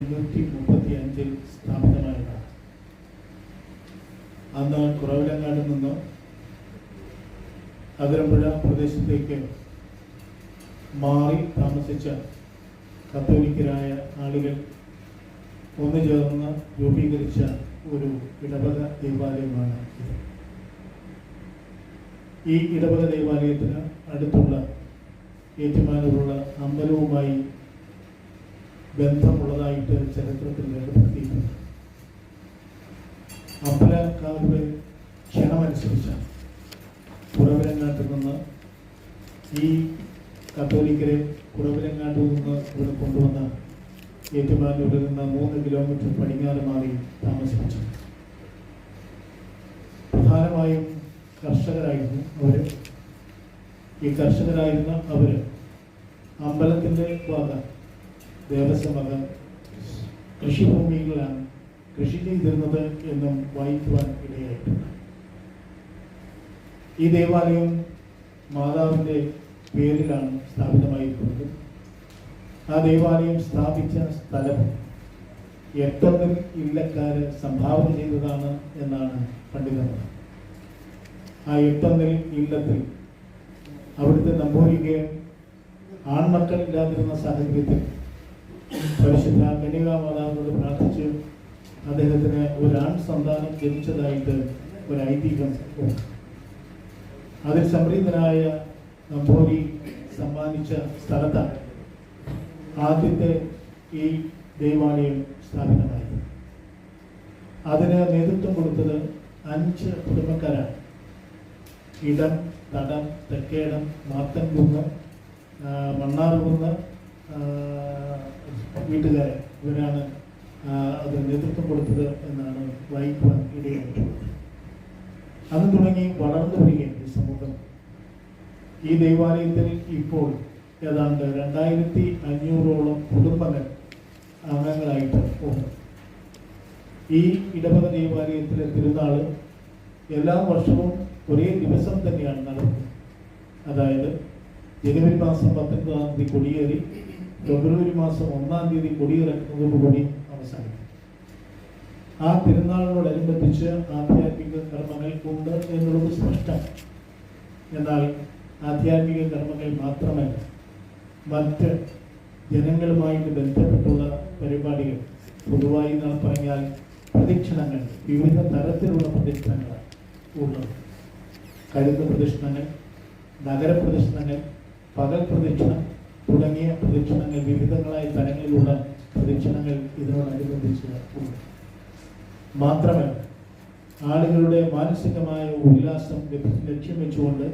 എണ്ണൂറ്റി മുപ്പത്തി അഞ്ചിൽ സ്ഥാപിതമായതാണ്. അന്ന് കുറവിലങ്ങാട് നിന്ന് അതിരമ്പുഴ പ്രദേശത്തേക്ക് മാറി താമസിച്ച കത്തോലിക്കരായ ആളുകൾ ഒന്നു ചേർന്ന് രൂപീകരിച്ച ഒരു ഇടവക ദേവാലയമാണ് ഈ ഇടവക ദേവാലയത്തിന് അടുത്തുള്ള ഏറ്റുമാനൂരുള്ള അമ്പലവുമായി ബന്ധമുള്ളതായിട്ട് ചരിത്രത്തിൽ രേഖപ്പെടുത്തിയിട്ടുണ്ട്. അമ്പലക്കാരുടെ ക്ഷണമനുസരിച്ചാണ് കുറവിലങ്ങാട്ടിൽ നിന്ന് ഈ കത്തോലിക്കരെ കുറവിലങ്ങാട്ടിൽ നിന്ന് ഇവിടെ കൊണ്ടുവന്ന ഏറ്റുമാനൂരിൽ നിന്ന് മൂന്ന് കിലോമീറ്റർ പടിഞ്ഞാറ് മാറി താമസിപ്പിച്ചു. പ്രധാനമായും കർഷകരായിരുന്നു അവർ ഈ കർഷകരായിരുന്ന അവർ അമ്പലത്തിന്റെ വക ദേവസ്വം വക കൃഷിഭൂമികളിലാണ് കൃഷി ചെയ്തിരുന്നത് എന്നും വായിക്കുവാൻ ഇടയായിട്ടുണ്ട്. ഈ ദേവാലയം മാതാവിന്റെ പേരിലാണ് സ്ഥാപിതമായിരിക്കുന്നത്. ആ ദേവാലയം സ്ഥാപിച്ച സ്ഥലം എട്ടൊന്നിൽ ഇല്ലക്കാര് സംഭാവന ചെയ്തതാണ് എന്നാണ് പണ്ഡിതന്മാർ. ആ എട്ടൊന്നിൽ ഇല്ലത്തിൽ അവിടുത്തെ നമ്പൂരിക്ക് ആൺമക്കൾ ഇല്ലാതിരുന്ന സാഹചര്യത്തിൽ പരിശുദ്ധ കന്യകാ മാതാവിനോട് പ്രാർത്ഥിച്ച് അദ്ദേഹത്തിന് ഒരു ആൺ സന്താനം ജനിച്ചതായിട്ട് ഒരു ഐതിഹ്യം അതിൽ സമൃദ്ധനായ നമ്പൂരി സമ്മാനിച്ച സ്ഥലത്താണ് ആദ്യത്തെ ഈ ദൈവാലയം സ്ഥാപിതമായി അതിന് നേതൃത്വം കൊടുത്തത് അഞ്ച് കുടുംബക്കാരാണ്. ഇടം തടം തെക്കേടം മാത്തൻകുന്ന് മണ്ണാർകുന്ന് വീട്ടുകാരെ ഇവരാണ് അത് നേതൃത്വം കൊടുത്തത് എന്നാണ് വായിക്കുവാൻ ഇടയായിട്ടുള്ളത്. അന്ന് തുടങ്ങി വളർന്നു വരികയാണ് ഈ സമൂഹം. ഈ ദൈവാലയത്തിൽ ഇപ്പോൾ ഏതാണ്ട് രണ്ടായിരത്തി അഞ്ഞൂറോളം കുടുംബങ്ങൾ അംഗങ്ങളായിട്ട് ഉണ്ട് ഈ ഇടവക ദൈവാലയത്തിലെ തിരുനാൾ എല്ലാ വർഷവും ഒരേ ദിവസം തന്നെയാണ് നടക്കുന്നത്. അതായത് ജനുവരി മാസം പത്തൊൻപതാം തീയതി കൊടിയേറി ഫെബ്രുവരി മാസം ഒന്നാം തീയതി കൊടിയിറക്കുന്നതോടുകൂടി അവസാനിക്കും. ആ തിരുനാളിനോടനുബന്ധിച്ച് ആധ്യാത്മിക കർമ്മങ്ങൾ ഉണ്ട് എന്നുള്ളത് സ്പഷ്ടം. എന്നാൽ ആധ്യാത്മിക കർമ്മങ്ങൾ മാത്രമല്ല മറ്റ് ജനങ്ങളുമായിട്ട് ബന്ധപ്പെട്ടുള്ള പരിപാടികൾ പൊതുവായി നാം പറഞ്ഞാൽ പ്രദക്ഷിണങ്ങൾ വിവിധ തരത്തിലുള്ള പ്രദക്ഷിണങ്ങളാണ് ഉള്ളത്. കഴുത്ത പ്രദക്ഷിണങ്ങൾ നഗരപ്രദക്ഷിണങ്ങൾ പകൽ പ്രദക്ഷിണം തുടങ്ങിയ പ്രദക്ഷിണങ്ങൾ വിവിധങ്ങളായ തരങ്ങളിലുള്ള പ്രദക്ഷിണങ്ങൾ ഇതിനോടനുബന്ധിച്ച് ഉണ്ട്. മാത്രമല്ല ആളുകളുടെ മാനസികമായ ഉല്ലാസം ലക്ഷ്യം വെച്ചുകൊണ്ട്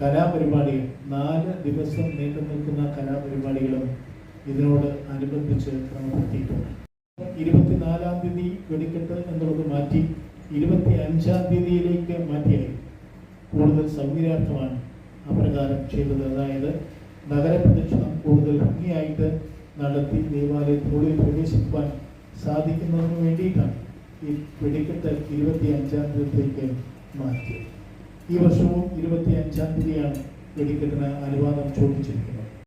കലാപരിപാടികൾ നാല് ദിവസം നീണ്ടു നിൽക്കുന്ന കലാപരിപാടികളും ഇതിനോട് അനുബന്ധിച്ച് ക്രമപ്പെടുത്തിയിട്ടുണ്ട്. ഇരുപത്തിനാലാം തീയതി വെടിക്കെട്ട് എന്നുള്ളത് മാറ്റി ഇരുപത്തി അഞ്ചാം തീയതിയിലേക്ക് മാറ്റിയായി കൂടുതൽ സൗകര്യാർത്ഥമാണ് അപ്രകാരം ചെയ്തത്. അതായത് നഗരപ്രദക്ഷിണം കൂടുതൽ ഭംഗിയായിട്ട് നടത്തി ദേവാലയത്തിനുള്ളിൽ പ്രവേശിക്കുവാൻ സാധിക്കുന്നതിന് വേണ്ടിയിട്ടാണ് ഈ വെടിക്കെട്ട് ഇരുപത്തി അഞ്ചാം തീയതിയിലേക്ക് മാറ്റിയത്. ഈ വർഷവും ഇരുപത്തി അഞ്ചാം തീയതിയാണ് വെടിക്കെട്ടിന് അനുവാദം ചോദിച്ചിരിക്കുന്നത്.